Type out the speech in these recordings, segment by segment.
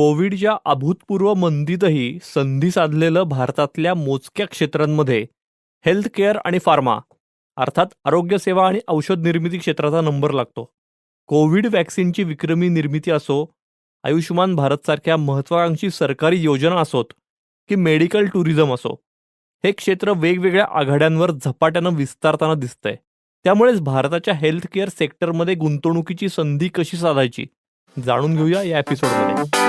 कोविडच्या अभूतपूर्व मंदीतही संधी साधलेलं भारतातल्या मोजक्या क्षेत्रांमध्ये हेल्थ केअर आणि फार्मा अर्थात आरोग्यसेवा आणि औषध निर्मिती क्षेत्राचा नंबर लागतो. कोविड वॅक्सिनची विक्रमी निर्मिती असो आयुष्यमान भारतसारख्या महत्त्वाकांक्षी सरकारी योजना असोत की मेडिकल टुरिझम असो हे क्षेत्र वेगवेगळ्या आघाड्यांवर झपाट्यानं विस्तारताना दिसतंय. त्यामुळेच भारताच्या हेल्थ केअर सेक्टरमध्ये गुंतवणुकीची संधी कशी साधायची जाणून घेऊया या एपिसोडमध्ये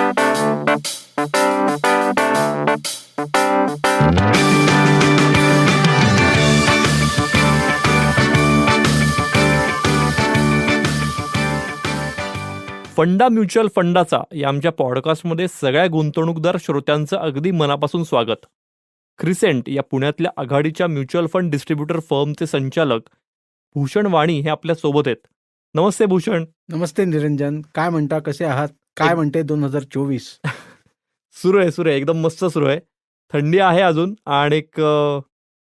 फंडा म्युच्युअल फंडाचा या आमच्या पॉडकास्टमध्ये सगळ्या गुंतवणूकदार श्रोत्यांचं अगदी मनापासून स्वागत. क्रिसेंट या पुण्यातल्या आघाडीच्या म्युच्युअल फंड डिस्ट्रीब्युटर फर्मचे संचालक भूषण वाणी हे आपल्यासोबत आहेत. नमस्ते भूषण. नमस्ते निरंजन. काय म्हणता कसे आहात? काय म्हणते दोन हजार चोवीस? सुरू आहे सुरू आहे. एकदम मस्त सुरू आहे. थंडी आहे अजून आणि एक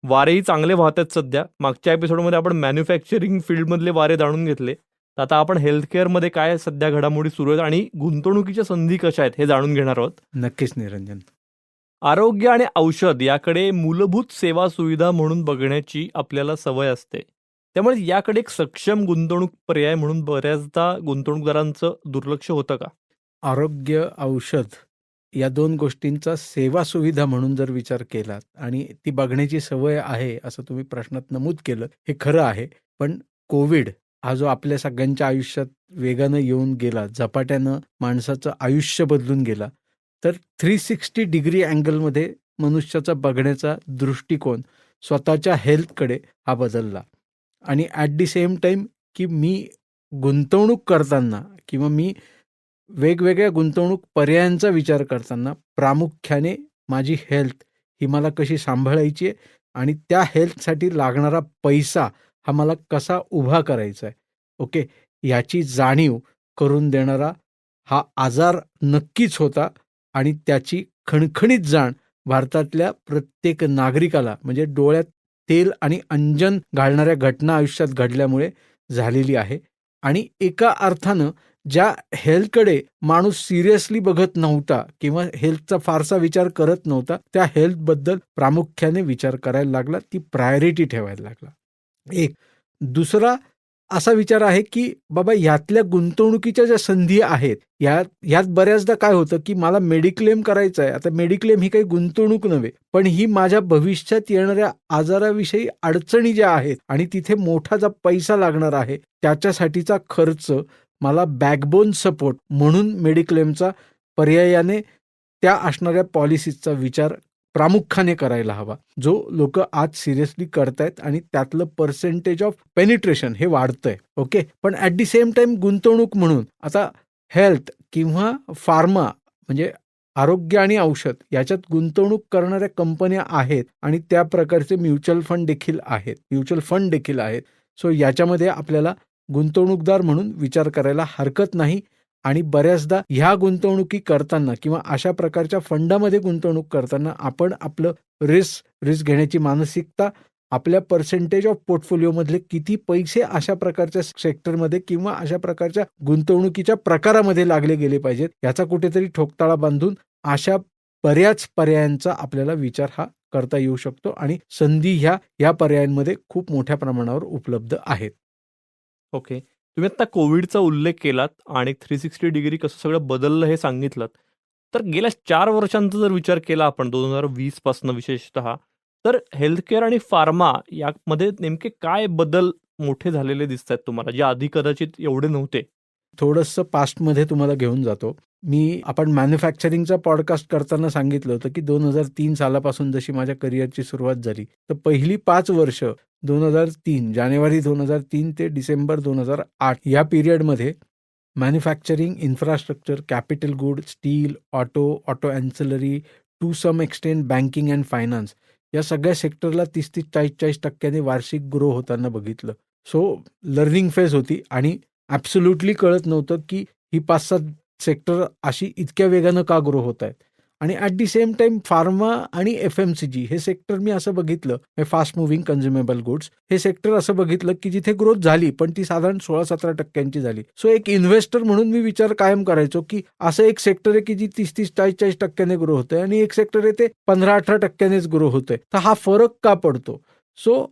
वारेही चांगले वाहत आहेत सध्या. मागच्या एपिसोडमध्ये आपण मॅन्युफॅक्चरिंग फील्डमधले वारे जाणून घेतले. तर आता आपण हेल्थ केअरमध्ये काय सध्या घडामोडी सुरू आहेत आणि गुंतवणुकीच्या संधी कशा आहेत हे जाणून घेणार आहोत. नक्कीच निरंजन. आरोग्य आणि औषध याकडे मूलभूत सेवा सुविधा म्हणून बघण्याची आपल्याला सवय असते. त्यामुळे याकडे एक सक्षम गुंतवणूक पर्याय म्हणून बऱ्याचदा गुंतवणूकदारांचं दुर्लक्ष होतं का? आरोग्य औषध या दोन गोष्टींचा सेवा सुविधा म्हणून जर विचार केलात आणि ती बघण्याची सवय आहे असं तुम्ही प्रश्नात नमूद केलं हे खरं आहे. पण कोविड हा जो आपल्या सगळ्यांच्या आयुष्यात वेगानं येऊन गेला झपाट्यानं माणसाचं आयुष्य बदलून गेला तर थ्री सिक्स्टी डिग्री अँगलमध्ये मनुष्याचा बघण्याचा दृष्टिकोन स्वतःच्या हेल्थकडे हा बदलला. आणि ॲट दी सेम टाईम की मी गुंतवणूक करताना किंवा मी वेगवेगळ्या गुंतवणूक पर्यायांचा विचार करताना प्रामुख्याने माझी हेल्थ ही मला कशी सांभाळायची आहे आणि त्या हेल्थसाठी लागणारा पैसा हा मला कसा उभा करायचा आहे. ओके? याची जाणीव करून देणारा हा आजार नक्कीच होता आणि त्याची खणखणीत जाण भारतातल्या प्रत्येक नागरिकाला म्हणजे डोळ्यात तेल आणि अंजन घालणाऱ्या घटना आयुष्यात घडल्यामुळे झालेली आहे. आणि एका अर्थानं ज्या हेल्थकडे माणूस सिरियसली बघत नव्हता किंवा हेल्थचा फारसा विचार करत नव्हता त्या हेल्थबद्दल प्रामुख्याने विचार करायला लागला ती प्रायोरिटी ठेवायला लागला. एक. दुसरा असा विचार आहे की बाबा यातल्या गुंतवणुकीच्या ज्या संधी आहेत यात यात बऱ्याचदा काय होतं की मला मेडिक्लेम करायचं आहे आता मेडिक्लेम ही काही गुंतवणूक नव्हे पण ही माझ्या भविष्यात येणाऱ्या आजाराविषयी अडचणी ज्या आहेत आणि तिथे मोठा जा पैसा लागणार आहे त्याच्यासाठीचा खर्च मला बॅकबोन सपोर्ट म्हणून मेडिक्लेमचा पर्यायाने त्या असणाऱ्या पॉलिसीचा विचार प्रामुख्याने करायला हवा. जो लोक आज सिरियसली करतायत आणि त्यातलं पर्सेंटेज ऑफ पेनिट्रेशन हे वाढतंय. ओके पण ॲट दी सेम टाइम गुंतवणूक म्हणून आता हेल्थ किंवा फार्मा म्हणजे आरोग्य आणि औषध याच्यात गुंतवणूक करणाऱ्या कंपन्या आहेत आणि त्या प्रकारचे म्युच्युअल फंड देखील आहेत. म्युच्युअल फंड देखील आहेत. सो याच्यामध्ये आपल्याला गुंतवणूकदार म्हणून विचार करायला हरकत नाही आणि बऱ्याचदा ह्या गुंतवणुकी करताना किंवा अशा प्रकारच्या फंडामध्ये गुंतवणूक करताना आपण आपलं रिस्क रिस्क घेण्याची मानसिकता आपल्या पर्सेंटेज ऑफ पोर्टफोलिओमधले किती पैसे अशा प्रकारच्या सेक्टरमध्ये किंवा अशा प्रकारच्या गुंतवणुकीच्या प्रकारामध्ये लागले गेले पाहिजेत याचा कुठेतरी ठोकताळा बांधून अशा बऱ्याच पर्यायांचा आपल्याला विचार हा करता येऊ शकतो आणि संधी ह्या या पर्यायांमध्ये खूप मोठ्या प्रमाणावर उपलब्ध आहेत. ओके तुम्ही आता कोविडचा उल्लेख केलात आणि थ्री सिक्स्टी डिग्री कसं सगळं बदललं हे सांगितलं. तर गेल्या चार वर्षांचा जर विचार केला आपण दोन हजार वीसपासून विशेषतः तर हेल्थकेअर आणि फार्मा यामध्ये नेमके काय बदल मोठे झालेले दिसत आहेत तुम्हाला जे आधी कदाचित एवढे नव्हते? थोडंसं पास्टमध्ये तुम्हाला घेऊन जातो. मी आपण मॅन्युफॅक्चरिंगचा पॉडकास्ट करताना सांगितलं होतं की दोन हजार तीन सालापासून जशी माझ्या करिअरची सुरुवात झाली तर पहिली पाच वर्ष दोन हजार तीन जानेवारी दोन हजार तीन ते डिसेंबर दोन हजार आठ या पिरियडमध्ये manufacturing infrastructure capital good steel auto auto ancillary to some extent banking and finance या सगळ्या सेक्टरला तीस तीस चाळीस चाळीस टक्क्यांनी वार्षिक ग्रो होताना बघितलं. सो लर्निंग फेज होती आणि ॲब्सोल्युटली कळत नव्हतं की ही पाच सात सेक्टर अशी इतक्या वेगानं का ग्रो होत आहेत. आणि at the same time pharma आणि एफ एम सी जी हे सेक्टर मी असं बघितलं फास्ट मुव्हिंग कन्झ्युमेबल गुड्स हे सेक्टर असं बघितलं की जिथे ग्रोथ झाली पण ती साधारण सोळा सतरा टक्क्यांची झाली. सो एक इन्व्हेस्टर म्हणून मी विचार कायम करायचो की असं एक सेक्टर आहे की जी तीस तीस चाळीस चाळीस टक्क्याने ग्रो होतंय आणि एक सेक्टर आहे ते पंधरा अठरा टक्क्यानेच ग्रो होतंय. तर हा फरक का पडतो? सो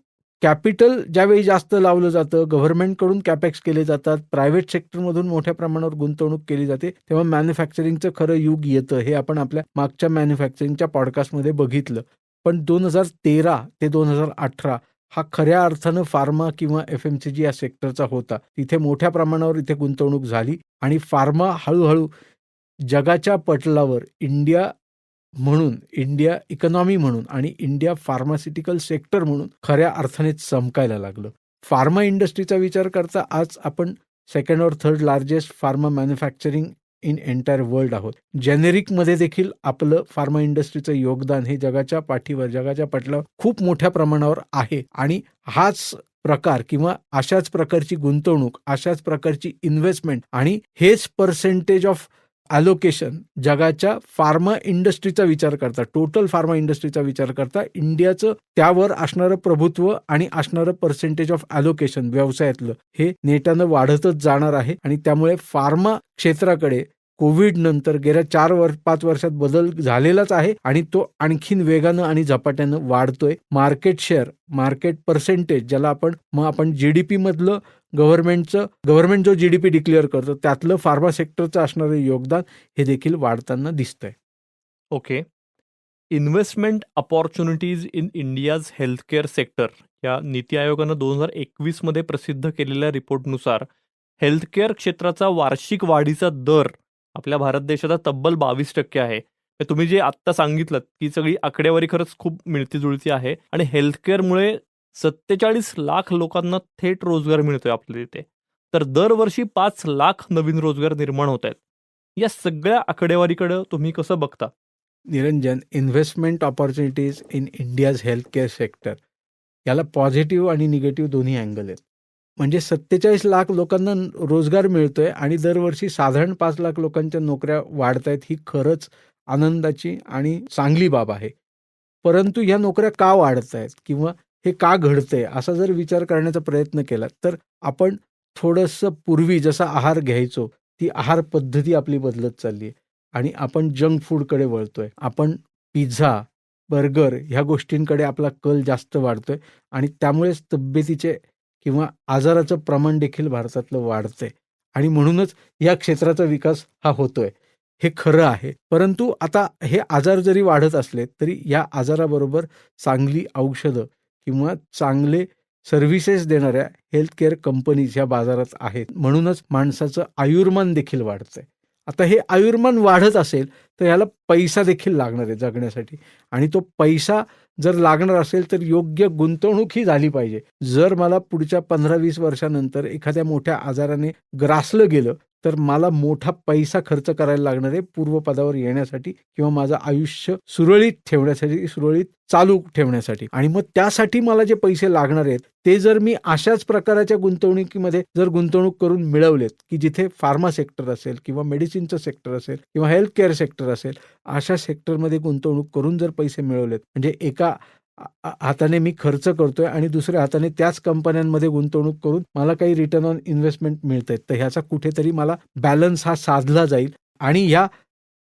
कॅपिटल ज्यावेळी जास्त लावलं जातं गव्हर्नमेंटकडून कॅपेक्स केले जातात प्रायव्हेट सेक्टरमधून मोठ्या प्रमाणावर गुंतवणूक केली जाते तेव्हा मॅन्युफॅक्चरिंगचं खरं युग येतं हे आपण आपल्या मागच्या मॅन्युफॅक्चरिंगच्या पॉडकास्टमध्ये बघितलं. पण दोन हजार तेरा ते दोन हजार अठरा हा खऱ्या अर्थानं फार्मा किंवा एफ एम सी जी या सेक्टरचा होता. तिथे मोठ्या प्रमाणावर इथे गुंतवणूक झाली आणि फार्मा हळूहळू जगाच्या पटलावर इंडिया म्हणून इंडिया इकॉनॉमी म्हणून आणि इंडिया फार्मास्युटिकल सेक्टर म्हणून खऱ्या अर्थाने चमकायला लागलं. फार्मा इंडस्ट्रीचा विचार करता आज आपण सेकंड और third largest pharma manufacturing in entire world आहोत. जेनेरिकमध्ये देखील आपलं फार्मा इंडस्ट्रीचं योगदान हे जगाच्या पाठीवर जगाच्या पटलावर खूप मोठ्या प्रमाणावर आहे. आणि हाच प्रकार किंवा अशाच प्रकारची गुंतवणूक अशाच प्रकारची इन्व्हेस्टमेंट आणि हेच पर्सेंटेज ऑफ ॲलोकेशन जगाच्या फार्मा इंडस्ट्रीचा विचार करता टोटल फार्मा इंडस्ट्रीचा विचार करता इंडियाचं त्यावर असणारं प्रभुत्व आणि असणारं पर्सेंटेज ऑफ ॲलोकेशन व्यवसायातलं हे नेटानं वाढतच जाणार आहे आणि त्यामुळे फार्मा क्षेत्राकडे कोविड नंतर गेल्या चार वर्ष पाच वर्षात बदल झालेलाच आहे आणि तो आणखीन वेगानं आणि झपाट्यानं वाढतोय. मार्केट शेअर मार्केट पर्सेंटेज ज्याला आपण मग आपण जीडीपी मधलं गव्हर्नमेंटचं गव्हर्नमेंट जो जी डी पी डिक्लेअर करतो त्यातलं फार्मा सेक्टरचं असणारं योगदान हे देखील वाढताना दिसतंय. Okay investment opportunities in India's healthcare sector या नीती आयोगानं दोन हजार एकवीसमध्ये प्रसिद्ध केलेल्या रिपोर्टनुसार हेल्थकेअर क्षेत्राचा वार्षिक वाढीचा दर आपल्या भारत देशाचा तब्बल बावीस टक्के आहे. तुम्ही जे आत्ता सांगितलं की सगळी आकडेवारी खरंच खूप मिळतीजुळती आहे. आणि हेल्थकेअरमुळे सत्तेचाळीस लाख लोकांना थेट रोजगार मिळतोय आपल्या इथे तर दरवर्षी पाच लाख नवीन रोजगार निर्माण होत आहेत या सगळ्या आकडेवारीकडे तुम्ही कसं बघता? Niranjan investment opportunities in India's healthcare sector याला पॉझिटिव्ह आणि निगेटिव्ह दोन्ही अँगल आहेत. म्हणजे सत्तेचाळीस लाख लोकांना रोजगार मिळतोय आणि दरवर्षी साधारण पाच लाख लोकांच्या नोकऱ्या वाढत आहेत ही खरंच आनंदाची आणि चांगली बाब आहे. परंतु ह्या नोकऱ्या का वाढत आहेत किंवा हे का घडतंय? असा जर विचार करण्याचा प्रयत्न केला तर आपण थोडंसं पूर्वी जसा आहार घ्यायचो ती आहार पद्धती आपली बदलत चालली आहे. आणि आपण जंक फूडकडे वळतोय. आपण पिझ्झा बर्गर ह्या गोष्टींकडे आपला कल जास्त वाढतोय आणि त्यामुळेच तब्येतीचे किंवा आजाराचं प्रमाण देखील भारतातलं वाढतंय. आणि म्हणूनच या क्षेत्राचा विकास हा होतोय. हे खरं आहे. परंतु आता हे आजार जरी वाढत असले तरी या आजाराबरोबर चांगली औषधं किंवा चांगले सर्व्हिसेस देणाऱ्या हेल्थकेअर कंपनीज ह्या बाजारात आहेत. म्हणूनच माणसाचं आयुर्मान देखील वाढतंय. आता हे आयुर्मान वाढत असेल तर याला पैसा देखील लागणार आहे जगण्यासाठी. आणि तो पैसा जर लागणार असेल तर योग्य गुंतवणूक ही झाली पाहिजे. जर मला पुढच्या पंधरा वीस वर्षानंतर एखाद्या मोठ्या आजाराने ग्रासलं गेलं तर मला मोठा पैसा खर्च करायला लागणार आहे पूर्वपदावर येण्यासाठी किंवा माझं आयुष्य सुरळीत ठेवण्यासाठी सुरळीत चालू ठेवण्यासाठी. आणि मग त्यासाठी मला जे पैसे लागणार आहेत ते जर मी अशाच प्रकारच्या गुंतवणुकीमध्ये जर गुंतवणूक करून मिळवलेत की जिथे फार्मा सेक्टर असेल किंवा मेडिसिनचं सेक्टर असेल किंवा हेल्थ केअर सेक्टर असेल अशा सेक्टरमध्ये गुंतवणूक करून जर पैसे मिळवलेत म्हणजे एका हाताने मी खर्च करतोय आणि दुसऱ्या हाताने त्याच कंपन्यांमध्ये गुंतवणूक करून मला काही रिटर्न ऑन इन्व्हेस्टमेंट मिळत आहेत तर ह्याचा कुठेतरी मला बॅलन्स हा साधला जाईल आणि या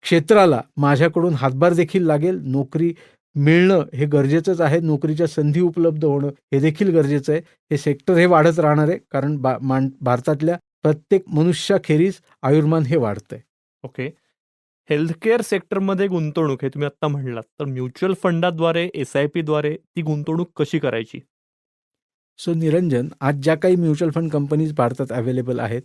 क्षेत्राला माझ्याकडून हातभार देखील लागेल. नोकरी मिळणं हे गरजेचंच आहे. नोकरीच्या संधी उपलब्ध होणं हे देखील गरजेचं आहे. हे सेक्टर हे वाढत राहणार आहे कारण बा मान भारतातल्या प्रत्येक मनुष्याखेरीज आयुर्मान हे वाढतंय. ओके हेल्थकेअर सेक्टरमध्ये गुंतवणूक हे तुम्ही आत्ता म्हणलात. तर म्युच्युअल फंडाद्वारे एस आय पीद्वारे ती गुंतवणूक कशी करायची? सो निरंजन आज ज्या काही म्युच्युअल फंड कंपनीज भारतात अवेलेबल आहेत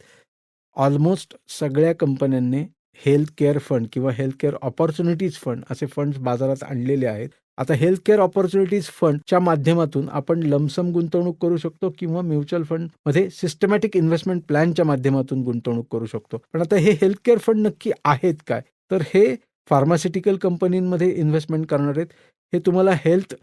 ऑलमोस्ट सगळ्या कंपन्यांनी हेल्थ केअर फंड किंवा हेल्थ केअर ऑपॉर्च्युनिटीज फंड असे फंड्स बाजारात आणलेले आहेत. आता हेल्थ केअर ऑपॉर्च्युनिटीज फंडच्या माध्यमातून आपण लमसम गुंतवणूक करू शकतो किंवा म्युच्युअल फंडमध्ये सिस्टमॅटिक इन्व्हेस्टमेंट प्लॅनच्या माध्यमातून गुंतवणूक करू शकतो. पण आता हे हेल्थ केअर फंड नक्की आहेत काय? तर हे फार्मास्युटिकल कंपनींमध्ये इन्व्हेस्टमेंट करणार आहेत. हे तुम्हाला हेल्थ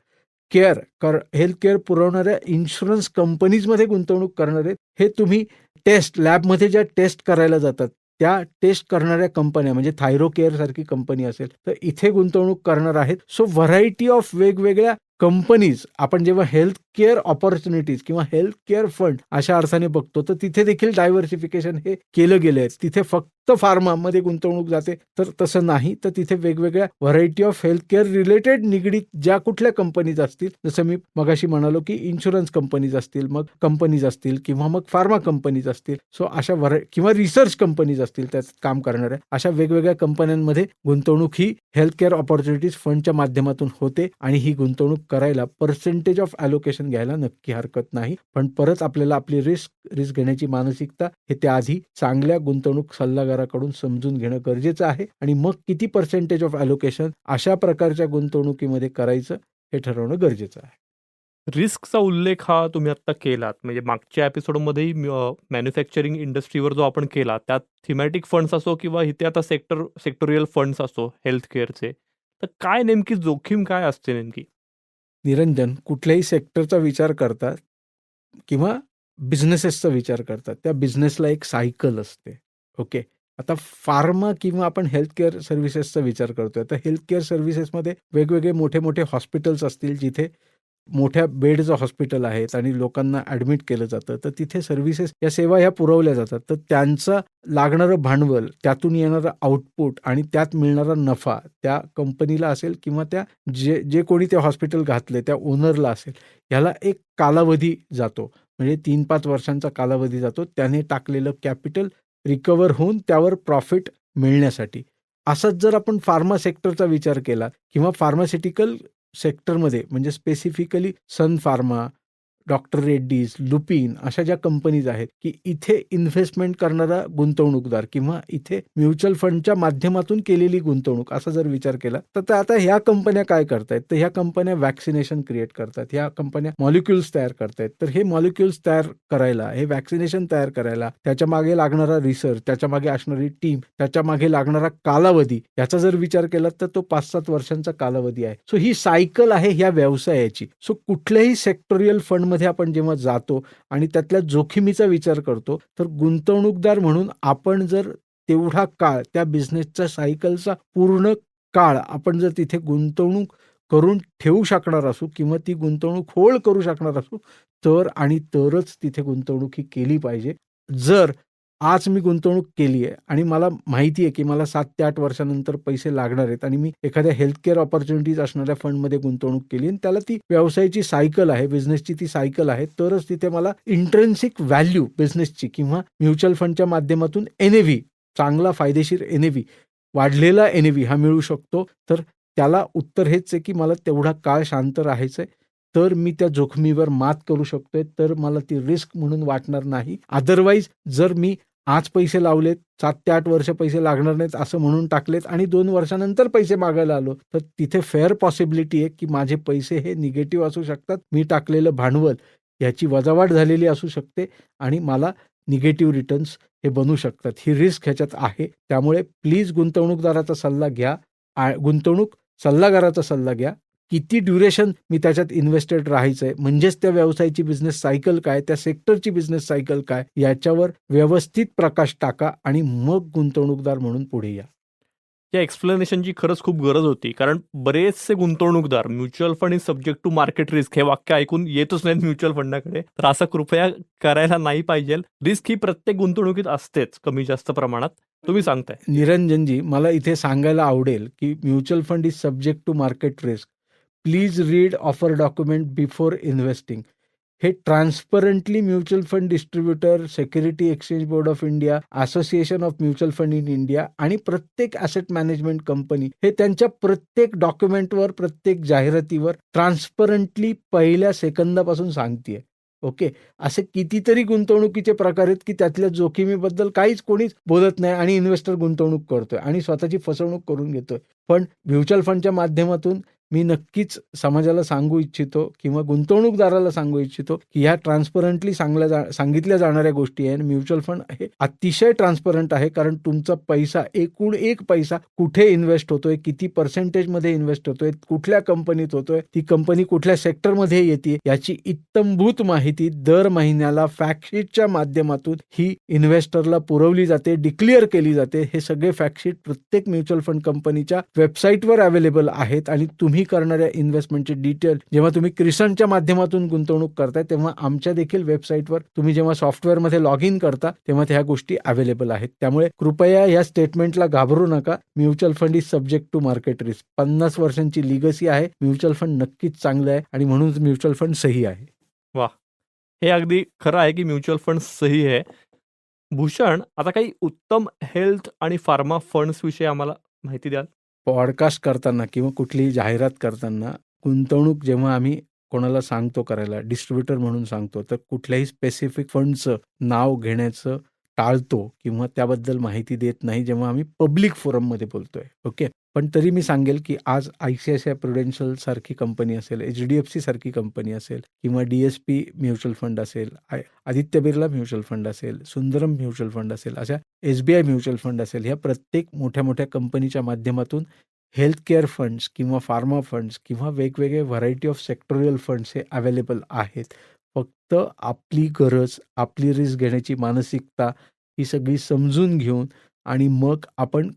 केअर कर हेल्थ केअर पुरवणाऱ्या इन्शुरन्स कंपनीजमध्ये गुंतवणूक करणार आहेत. हे तुम्ही टेस्ट लॅबमध्ये ज्या टेस्ट करायला जातात त्या टेस्ट करणाऱ्या कंपन्या म्हणजे थायरोकेअर सारखी कंपनी असेल तर इथे गुंतवणूक करणार आहेत. सो व्हरायटी ऑफ वेगवेगळ्या कंपनीज आपण जेव्हा हेल्थ केअर ऑपॉर्च्युनिटीज किंवा हेल्थ केअर फंड अशा अर्थाने बघतो तर तिथे देखील डायव्हर्सिफिकेशन हे केलं गेलं आहे तिथे फक्त फार्मामध्ये गुंतवणूक जाते तर तसं नाही. तर तिथे वेगवेगळ्या variety of health care related निगडीत ज्या कुठल्या कंपनीज असतील जसं मी मगाशी म्हणालो की इन्शुरन्स कंपनीज असतील मग कंपनीज असतील किंवा मग फार्मा कंपनीज असतील. सो अशा व्हराय किंवा रिसर्च कंपनीज असतील त्यात काम करणाऱ्या अशा वेगवेगळ्या कंपन्यांमध्ये गुंतवणूक ही हेल्थ केअर ऑपॉर्च्युनिटीज फंडच्या माध्यमातून होते आणि ही गुंतवणूक करायला पर्सेंटेज ऑफ ॲलोकेशन घ्यायला नक्की हरकत नाही. पण परत आपल्याला आपली रिस्क रिस्क घेण्याची मानसिकता हे त्याआधी चांगल्या गुंतवणूक सल्लागाराकडून समजून घेणं गरजेचं आहे. आणि मग किती पर्सेंटेज ऑफ अलोकेशन अशा प्रकारच्या गुंतवणुकीमध्ये करायचं हे ठरवणं गरजेचं आहे. रिस्कचा उल्लेख हा तुम्ही आत्ता केलात. म्हणजे मागच्या एपिसोडमध्येही मॅन्युफॅक्चरिंग इंडस्ट्रीवर जो आपण केला त्यात थिमॅटिक फंड्स असो किंवा इथे आता सेक्टर सेक्टोरियल फंड्स असो हेल्थ केअरचे तर काय नेमकी जोखीम काय असते नेमकी? निरंजन कुठल्याही सेक्टरचा विचार करतात किंवा बिझनेसेसचा विचार करतात. त्या बिझनेसला एक सायकल असते. ओके आता फार्मा किंवा आपण हेल्थ केअर सर्व्हिसेसचा विचार करतोय. तर हेल्थ केअर सर्व्हिसेसमध्ये वेगवेगळे मोठे मोठे हॉस्पिटल्स असतील जिथे मोठ्या बेडचं हॉस्पिटल आहेत आणि लोकांना ॲडमिट केलं जातं तर तिथे सर्व्हिसेस या सेवा ह्या पुरवल्या जातात. तर त्यांचं लागणारं भांडवल त्यातून येणारं आउटपुट आणि त्यात मिळणारा नफा त्या कंपनीला असेल किंवा त्या जे जे कोणी ते हॉस्पिटल घातले त्या ओनरला असेल ह्याला एक कालावधी जातो. म्हणजे तीन पाच वर्षांचा कालावधी जातो. त्याने टाकलेलं कॅपिटल रिकवर होऊन त्यावर प्रॉफिट मिळण्यासाठी. असंच जर आपण फार्मा सेक्टरचा विचार केला किंवा फार्मास्युटिकल सेक्टरमध्ये म्हणजे specifically Sun Pharma doctor Reddy's Lupin अशा ज्या कंपनीज आहेत की इथे इन्व्हेस्टमेंट करणारा गुंतवणूकदार किंवा इथे म्युच्युअल फंडच्या माध्यमातून केलेली गुंतवणूक असा जर विचार केला तर आता ह्या कंपन्या काय करतायत? तर ह्या कंपन्या वॅक्सिनेशन क्रिएट करतात ह्या कंपन्या मॉलिक्युल्स तयार करतायत. तर हे मॉलिक्युल्स तयार करायला हे वॅक्सिनेशन तयार करायला त्याच्यामागे लागणारा रिसर्च त्याच्यामागे असणारी टीम त्याच्यामागे लागणारा कालावधी याचा जर विचार केला तर तो पाच सात वर्षांचा कालावधी आहे. सो ही सायकल आहे ह्या व्यवसायाची. सो कुठल्याही सेक्टोरियल मध्ये आपण जेव्हा जातो आणि त्यातल्या जोखमीचा विचार करतो तर गुंतवणूकदार म्हणून आपण जर तेवढा काळ त्या बिझनेसच्या सायकलचा पूर्ण काळ आपण जर तिथे गुंतवणूक करून ठेवू शकणार असू किंवा ती गुंतवणूक होळ करू शकणार असू तर आणि तरच तिथे गुंतवणूक ही केली पाहिजे. जर आज मी गुंतवणूक केली आहे आणि मला माहिती आहे की मला सात ते आठ वर्षानंतर पैसे लागणार आहेत आणि मी एखाद्या हेल्थकेअर ऑपॉर्च्युनिटीज असणाऱ्या फंडमध्ये गुंतवणूक केली आणि त्याला ती व्यवसायाची सायकल आहे बिझनेसची ती सायकल आहे तरच तिथे मला इंट्रेन्सिक व्हॅल्यू बिझनेसची किंवा म्युच्युअल फंडच्या माध्यमातून एनएव्ही चांगला फायदेशीर एनएव्ही वाढलेला एनएव्ही हा मिळू शकतो. तर त्याला उत्तर हेच आहे की मला तेवढा काळ शांत राहायचं आहे तर मी त्या जोखमीवर मात करू शकतोय. तर मला ती रिस्क म्हणून वाटणार नाही. अदरवाईज जर मी आज पैसे लावलेत सात ते आठ वर्ष पैसे लागणार नाहीत असं म्हणून टाकलेत आणि दोन वर्षानंतर पैसे मागायला आलो. तर तिथे फेअर पॉसिबिलिटी आहे की माझे पैसे हे निगेटिव्ह असू शकतात. मी टाकलेलं भांडवल याची वजावाट झालेली असू शकते आणि मला निगेटिव्ह रिटर्न्स हे बनू शकतात. ही रिस्क ह्याच्यात आहे. त्यामुळे प्लीज गुंतवणूकदाराचा सल्ला घ्या. आ- गुंतवणूक सल्लागाराचा सल्ला घ्या. किती ड्युरेशन मी त्याच्यात इन्व्हेस्टेड राहायचं आहे म्हणजेच त्या व्यवसायाची बिझनेस सायकल काय? त्या सेक्टरची बिझनेस सायकल काय? याच्यावर व्यवस्थित प्रकाश टाका आणि मग गुंतवणूकदार म्हणून पुढे या. या एक्सप्लेनेशनची खरंच खूप गरज होती. कारण बरेचसे गुंतवणूकदार mutual fund is subject to market risk हे वाक्य ऐकून येतच नाहीत म्युच्युअल फंडाकडे तर असं कृपया करायला नाही पाहिजे. रिस्क ही प्रत्येक गुंतवणुकीत असतेच कमी जास्त प्रमाणात. तुम्ही सांगताय. निरंजनजी मला इथे सांगायला आवडेल की mutual fund is subject to market risk please read offer document before investing हे transparently mutual fund distributor security exchange board of India association of mutual fund in India आणि प्रत्येक ॲसेट मॅनेजमेंट कंपनी हे त्यांच्या प्रत्येक डॉक्युमेंटवर प्रत्येक जाहिरातीवर transparently पहिल्या सेकंदापासून सांगतेय. ओके असे कितीतरी गुंतवणुकीचे प्रकार आहेत की त्यातल्या जोखमीबद्दल काहीच कोणीच बोलत नाही आणि इन्व्हेस्टर गुंतवणूक करतोय आणि स्वतःची फसवणूक करून घेतोय. पण म्युच्युअल फंडच्या माध्यमातून मी नक्कीच समाजाला सांगू इच्छितो किंवा गुंतवणूकदाराला सांगू इच्छितो की ह्या ट्रान्सपरंटली सांगल्या जा सांगितल्या जाणाऱ्या गोष्टी आहे म्युच्युअल फंड हे अतिशय ट्रान्सपरंट आहे कारण तुमचा पैसा एकूण एक पैसा कुठे इन्व्हेस्ट होतोय किती पर्सेंटेजमध्ये इन्व्हेस्ट होतोय कुठल्या कंपनीत होतोय ती कंपनी कुठल्या सेक्टरमध्ये येते याची इत्तमभूत माहिती दर महिन्याला फॅक्टशीटच्या माध्यमातून ही इन्व्हेस्टरला पुरवली जाते डिक्लेअर केली जाते. हे सगळे फॅक्टशीट प्रत्येक म्युच्युअल फंड कंपनीच्या वेबसाईटवर अवेलेबल आहेत आणि तुम्ही करणाऱ्या इन्व्हेस्टमेंटचे डिटेल जेव्हा तुम्ही क्रिसनच्या माध्यमातून गुंतवणूक करताय तेव्हा आमच्या देखील वेबसाईटवर तुम्ही जेव्हा सॉफ्टवेअरमध्ये लॉग इन करता तेव्हा त्या गोष्टी अवेलेबल आहेत. त्यामुळे कृपया या स्टेटमेंटला घाबरू नका. Mutual fund is subject to market risk पन्नास वर्षांची लिगसी आहे. म्युच्युअल फंड नक्कीच चांगलं आहे आणि म्हणून म्युच्युअल फंड सही आहे. वा हे अगदी खरं आहे की म्युच्युअल फंड सही आहे. भूषण आता काही उत्तम हेल्थ आणि फार्मा फंड्स विषयी आम्हाला माहिती द्याल? पॉडकास्ट करताना किंवा कुठलीही जाहिरात करताना गुंतवणूक जेव्हा आम्ही कोणाला सांगतो करायला डिस्ट्रीब्युटर म्हणून सांगतो तर कुठल्याही स्पेसिफिक फंडचं नाव घेण्याचं टाळतो किंवा त्याबद्दल माहिती देत नाही जेव्हा आम्ही पब्लिक फोरममध्ये बोलतोय. ओके पण तरी मी सांगेल की आज I C I C I prudential सारखी कंपनी असेल एच डी एफ सी सारखी कंपनी असेल किंवा D S P mutual fund असेल आय आदित्य बिर्ला म्युच्युअल फंड असेल सुंदरम म्युच्युअल फंड असेल अशा S B I mutual fund असेल ह्या प्रत्येक मोठ्या मोठ्या कंपनीच्या माध्यमातून हेल्थ केअर फंड्स किंवा फार्मा फंड्स किंवा वेगवेगळे व्हरायटी ऑफ सेक्टोरियल फंड्स हे अवेलेबल आहेत. फक्त आपली गरज आपली रिस्क घेण्याची मानसिकता ही सगळी समजून घेऊन आणि मग आपण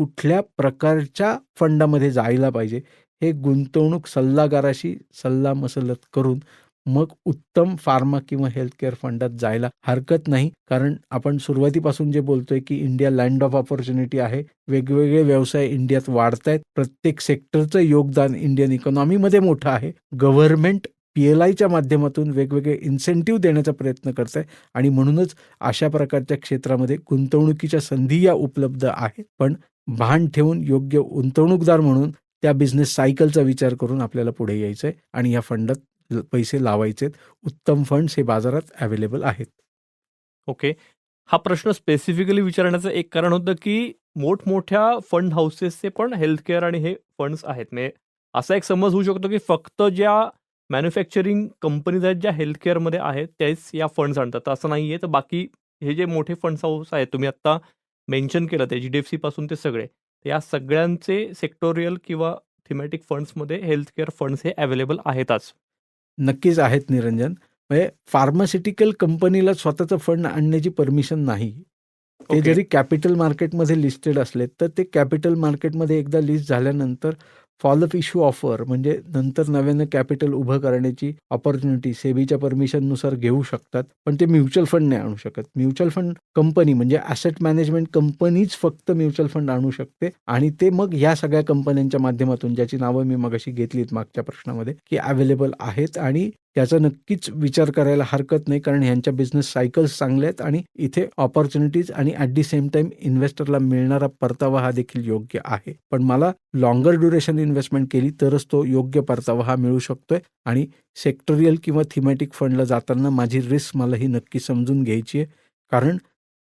कुठल्या प्रकारच्या फंडामध्ये जायला पाहिजे हे गुंतवणूक सल्लागाराशी सल्लामसलत करून मग उत्तम फार्मा किंवा हेल्थ केअर फंडात जायला हरकत नाही. कारण आपण सुरुवातीपासून जे बोलतोय की इंडिया लँड ऑफ ऑपॉर्च्युनिटी आहे वेगवेगळे व्यवसाय इंडियात वाढत आहेत प्रत्येक सेक्टरचं योगदान इंडियन इकॉनॉमीमध्ये मोठं आहे. गव्हर्नमेंट पी एल आयच्या माध्यमातून वेगवेगळे इन्सेंटिव्ह देण्याचा प्रयत्न करत आहे आणि म्हणूनच अशा प्रकारच्या क्षेत्रामध्ये गुंतवणुकीच्या संधी या उपलब्ध आहेत. पण भान ठेवून योग्य गुंतवणूकदार म्हणून त्या बिझनेस सायकलचा विचार करून आपल्याला पुढे यायचं आहे आणि या फंडात पैसे लावायचे उत्तम फंड्स हे बाजारात अवेलेबल आहेत. ओके. हा प्रश्न स्पेसिफिकली विचारण्याचं एक कारण होतं की मोठमोठ्या फंड हाऊसेसचे पण हेल्थ केअर आणि हे फंड्स आहेत. म्हणजे असा एक समज होऊ शकतो की फक्त ज्या मॅन्युफॅक्चरिंग कंपनीज आहेत ज्या हेल्थ केअरमध्ये आहेत तेच या फंड्स आणतात. तर असं नाही आहे तर बाकी हे जे मोठे फंड्स हाऊस आहेत तुम्ही आत्ता मेन्शन केलं एच डी एफ सीपासून ते सगळे. या सगळ्यांचे सेक्टोरियल किंवा थिमॅटिक फंड्समध्ये हेल्थ केअर फंड्स हे अवेलेबल आहेतच. नक्कीच आहेत निरंजन. म्हणजे फार्मास्युटिकल कंपनीला स्वतःचं फंड आणण्याची परमिशन नाही. ते ओके. जरी कॅपिटल मार्केटमध्ये लिस्टेड असले तर ते कॅपिटल मार्केटमध्ये एकदा लिस्ट झाल्यानंतर फॉलोअप इश्यू ऑफर म्हणजे नंतर नव्यानं कॅपिटल उभं करण्याची ऑपॉर्च्युनिटी सेबीच्या परमिशननुसार घेऊ शकतात पण ते म्युच्युअल फंड नाही आणू शकत. म्युच्युअल फंड कंपनी म्हणजे ॲसेट मॅनेजमेंट कंपनीच फक्त म्युच्युअल फंड आणू शकते आणि ते मग ह्या सगळ्या कंपन्यांच्या माध्यमातून ज्याची नावं मी मगाशी घेतलीत मागच्या प्रश्नामध्ये की अवेलेबल आहेत आणि याचा नक्कीच विचार करायला हरकत नाही कारण ह्यांच्या बिझनेस सायकल्स चांगल्या आहेत आणि इथे ऑपॉर्च्युनिटीज आणि ॲट दी सेम टाइम इन्व्हेस्टरला मिळणारा परतावा हा देखील योग्य आहे. पण मला लॉंगर ड्युरेशन इन्व्हेस्टमेंट केली तरच तो योग्य परतावा हा मिळू शकतोय आणि सेक्टोरियल किंवा थिमॅटिक फंडला जाताना माझी रिस्क मला ही नक्की समजून घ्यायची आहे. कारण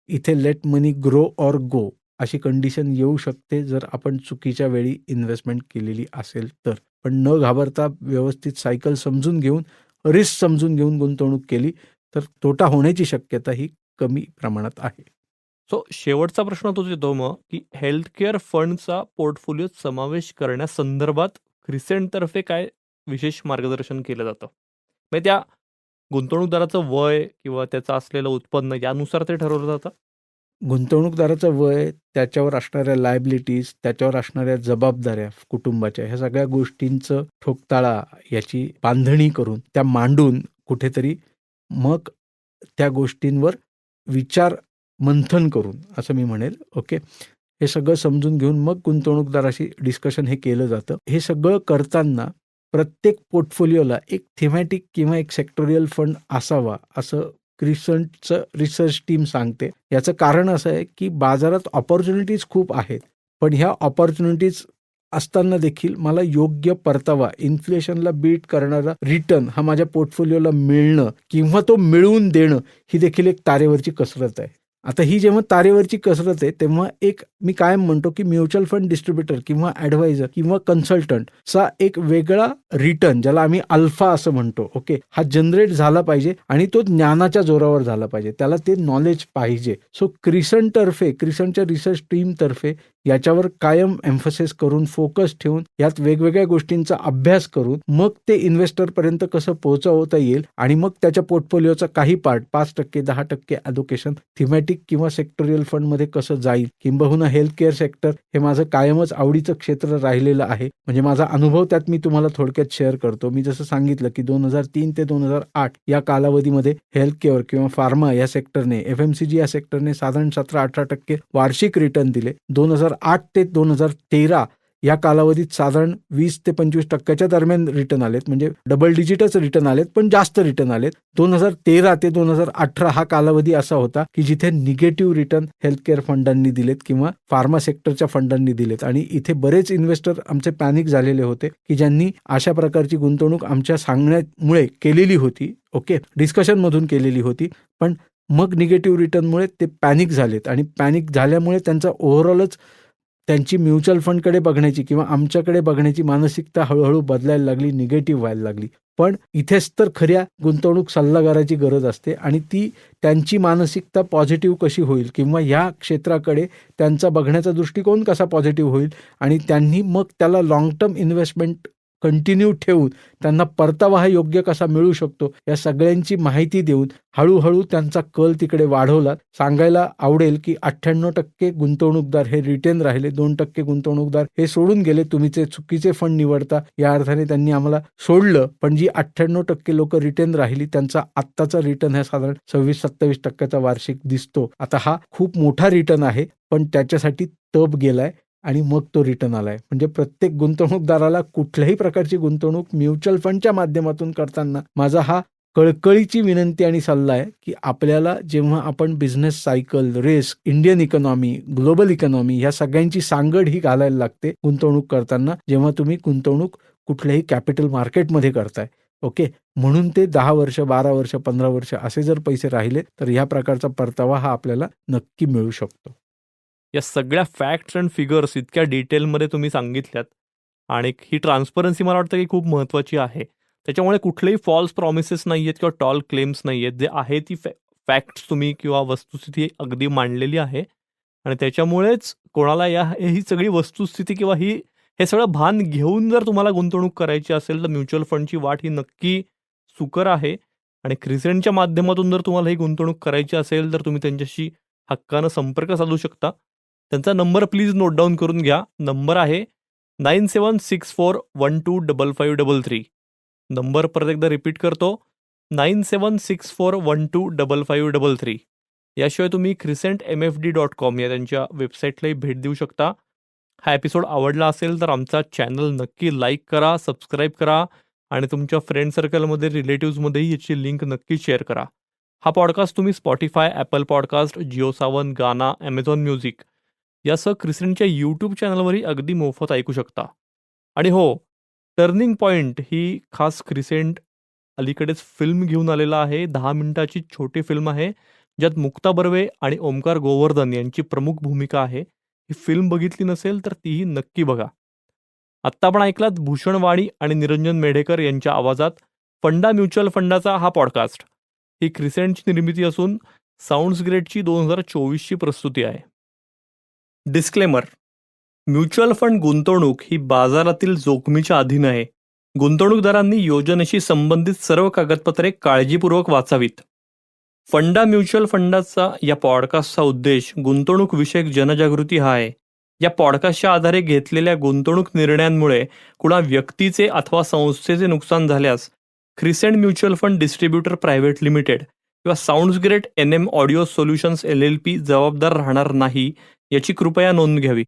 इथे let money grow or go अशी कंडिशन येऊ शकते जर आपण चुकीच्या वेळी इन्व्हेस्टमेंट केलेली असेल तर. पण न घाबरता व्यवस्थित सायकल समजून घेऊन रिस्क समजून घेऊन गुंतवणूक केली तर तोटा होण्याची शक्यता ही कमी प्रमाणात आहे. सो शेवटचा प्रश्न तोच येतो मग की हेल्थ केअर फंडचा पोर्टफोलिओत समावेश करण्यासंदर्भात क्रिसेंटतर्फे काय विशेष मार्गदर्शन केलं जातं? म्हणजे त्या गुंतवणूकदाराचं वय किंवा त्याचं असलेलं उत्पन्न यानुसार ते ठरवलं जातं? गुंतवणूकदाराचं वय त्याच्यावर असणाऱ्या लायबिलिटीज त्याच्यावर असणाऱ्या जबाबदाऱ्या कुटुंबाच्या ह्या सगळ्या गोष्टींचं ठोकताळा याची बांधणी करून त्या मांडून कुठेतरी मग त्या गोष्टींवर विचार मंथन करून असं मी म्हणेल ओके? हे सगळं समजून घेऊन मग गुंतवणूकदाराशी डिस्कशन हे केलं जातं. हे सगळं करताना प्रत्येक पोर्टफोलिओला एक थेमॅटिक किंवा एक सेक्टोरियल फंड असावा असं क्रिसंटचं रिसर्च टीम सांगते. याचं कारण असं आहे की बाजारात ऑपॉर्च्युनिटीज खूप आहेत. पण ह्या ऑपॉर्च्युनिटीज असताना देखील मला योग्य परतावा इन्फ्लेशनला बीट करणारा रिटर्न हा माझ्या पोर्टफोलिओला मिळणं किंवा तो मिळवून देणं ही देखील एक तारेवरची कसरत आहे. आता ही जेव्हा तारेवरची कसरत आहे तेव्हा एक मी कायम म्हणतो की म्युच्युअल फंड डिस्ट्रीब्युटर किंवा ॲडवायझर किंवा कन्सल्टंट चा एक वेगळा रिटर्न ज्याला आम्ही अल्फा असं म्हणतो ओके? हा जनरेट झाला पाहिजे आणि तो ज्ञानाच्या जोरावर झाला पाहिजे. त्याला ते नॉलेज पाहिजे. सो क्रिसनतर्फे क्रिसनच्या रिसर्च टीम तर्फे याच्यावर कायम एम्फसिस करून फोकस ठेवून यात वेगवेगळ्या गोष्टींचा अभ्यास करून मग ते इन्व्हेस्टर पर्यंत कसं पोहोचवता येईल आणि मग त्याच्या पोर्टफोलिओचा काही पार्ट पाच टक्के दहा टक्के ॲलोकेशन थिमॅटिक किंवा सेक्टोरियल फंडमध्ये कसं जाईल? किंबहुना हेल्थ केअर सेक्टर हे माझं कायमच आवडीचं क्षेत्र राहिलेलं आहे. म्हणजे माझा अनुभव त्यात मी तुम्हाला थोडक्यात शेअर करतो. मी जसं सांगितलं की दोन हजार तीन ते दोन हजार आठ या कालावधीमध्ये हेल्थ केअर किंवा फार्मा या सेक्टरने एफ एम सी जी या सेक्टरने साधारण सतरा अठरा टक्के वार्षिक रिटर्न दिले. दोन हजार आठ ते दोन हजार तेरा या कालावधीत साधारण वीस ते पंचवीस टक्क्याच्या दरम्यान रिटर्न आलेत. म्हणजे डबल डिजिटच रिटर्न आलेत पण जास्त रिटर्न आलेत. दोन हजार तेरा ते दोन हजार अठरा हा कालावधी असा होता की जिथे निगेटिव्ह रिटर्न हेल्थ केअर फंडांनी दिलेत किंवा फार्मा सेक्टरच्या फंडांनी दिलेत. आणि इथे बरेच इन्व्हेस्टर आमचे पॅनिक झालेले होते की ज्यांनी अशा प्रकारची गुंतवणूक आमच्या सांगण्यामुळे केलेली होती. ओके डिस्कशन मधून केलेली होती. पण मग निगेटिव्ह रिटर्नमुळे ते पॅनिक झालेत. आणि पॅनिक झाल्यामुळे त्यांचा ओव्हरऑलच त्यांची म्युच्युअल फंडकडे बघण्याची किंवा आमच्याकडे बघण्याची मानसिकता हळूहळू बदलायला लागली निगेटिव्ह व्हायला लागली. पण इथेच तर खऱ्या गुंतवणूक सल्लागाराची गरज असते आणि ती त्यांची मानसिकता पॉझिटिव्ह कशी होईल किंवा या क्षेत्राकडे त्यांचा बघण्याचा दृष्टिकोन कसा पॉझिटिव्ह होईल आणि त्यांनी मग त्याला लाँग टर्म इन्व्हेस्टमेंट कंटिन्यू ठेवून त्यांना परतावा हा योग्य कसा मिळू शकतो या सगळ्यांची माहिती देऊन हळूहळू त्यांचा कल तिकडे वाढवला. सांगायला आवडेल की अठ्ठ्याण्णव टक्के गुंतवणूकदार हे रिटेन राहिले दोन टक्के गुंतवणूकदार हे सोडून गेले तुम्ही ते चुकीचे फंड निवडता या अर्थाने त्यांनी आम्हाला सोडलं. पण जी अठ्ठ्याण्णव टक्के लोक रिटर्न राहिली त्यांचा आत्ताचा रिटर्न हा साधारण सव्वीस सत्तावीस टक्क्याचा वार्षिक दिसतो. आता हा खूप मोठा रिटर्न आहे पण त्याच्यासाठी तप गेलाय. आणि मग तो रिटर्न आलाय. म्हणजे प्रत्येक गुंतवणूकदाराला कुठल्याही प्रकारची गुंतवणूक म्युच्युअल फंडच्या माध्यमातून करताना माझा हा कळकळीची विनंती आणि सल्ला आहे की आपल्याला जेव्हा आपण business cycle risk Indian economy global economy ह्या सगळ्यांची सांगड ही घालायला लागते गुंतवणूक करताना. जेव्हा तुम्ही गुंतवणूक कुठल्याही कॅपिटल मार्केटमध्ये करताय ओके म्हणून ते दहा वर्ष बारा वर्ष पंधरा वर्ष असे जर पैसे राहिले तर ह्या प्रकारचा परतावा हा आपल्याला नक्की मिळू शकतो. या सगळ्या फॅक्ट्स अँड फिगर्स इतक्या डिटेलमध्ये तुम्ही सांगितल्यात. आणि ही ट्रान्सपरन्सी मला वाटतं की खूप महत्त्वाची आहे. त्याच्यामुळे कुठलेही फॉल्स प्रॉमिसेस नाही आहेत किंवा टॉल क्लेम्स नाही आहेत जे आहे ती फॅ फॅक्ट्स तुम्ही किंवा वस्तुस्थिती अगदी मांडलेली आहे. आणि त्याच्यामुळेच कोणाला या ही सगळी वस्तुस्थिती किंवा ही हे सगळं भान घेऊन जर तुम्हाला गुंतवणूक करायची असेल तर म्युच्युअल फंडची वाट ही नक्की सुकर आहे. आणि क्रिसेंटच्या माध्यमातून जर तुम्हाला ही गुंतवणूक करायची असेल तर तुम्ही त्यांच्याशी हक्कानं संपर्क साधू शकता. त्यांचा नंबर प्लीज नोट डाऊन करून घ्या. नंबर आहे nine seven six four one two double five double three number परत एकदा रिपीट करतो. Nine seven six four one two double five double three याशिवाय तुम्ही Crescent M F D dot com या त्यांच्या वेबसाईटलाही भेट देऊ शकता. हा एपिसोड आवडला असेल तर आमचा चॅनल नक्की लाईक करा सबस्क्राईब करा आणि तुमच्या फ्रेंड सर्कलमध्ये रिलेटिव्समध्येही याची लिंक नक्की शेअर करा. हा पॉडकास्ट तुम्ही Spotify Apple podcast Jio Saavn Gaana Amazon music यासह क्रिसेंटच्या यूट्यूब चॅनलवरही अगदी मोफत ऐकू शकता. आणि हो टर्निंग पॉईंट ही खास क्रिसेंट अलीकडेच फिल्म घेऊन आलेला आहे. दहा मिनिटाची छोटी फिल्म आहे ज्यात मुक्ता बर्वे आणि ओमकार गोवर्धन यांची प्रमुख भूमिका आहे. ही फिल्म बघितली नसेल तर तीही नक्की बघा. आत्ता आपण ऐकलात भूषण वाणी आणि निरंजन मेढेकर यांच्या आवाजात फंडा म्युच्युअल फंडाचा हा पॉडकास्ट ही क्रिसेंटची निर्मिती असून साऊंड्स ग्रेडची दोन हजार चोवीसची प्रस्तुती आहे. डिस्क्लेमर म्युच्युअल फंड गुंतवणूक ही बाजारातील जोखमीच्या अधीन आहे. गुंतवणूकदारांनी योजनेशी संबंधित सर्व कागदपत्रे काळजीपूर्वक वाचावीत. फंडा म्युच्युअल फंडाचा या पॉडकास्टचा उद्देश गुंतवणूक विषयक जनजागृती हा आहे. या पॉडकास्टच्या आधारे घेतलेल्या गुंतवणूक निर्णयांमुळे कुणा व्यक्तीचे अथवा संस्थेचे नुकसान झाल्यास Crescent mutual fund distributor private limited किंवा sounds great N M audio solutions L L P जबाबदार राहणार नाही याची कृपया नोंद घ्यावी.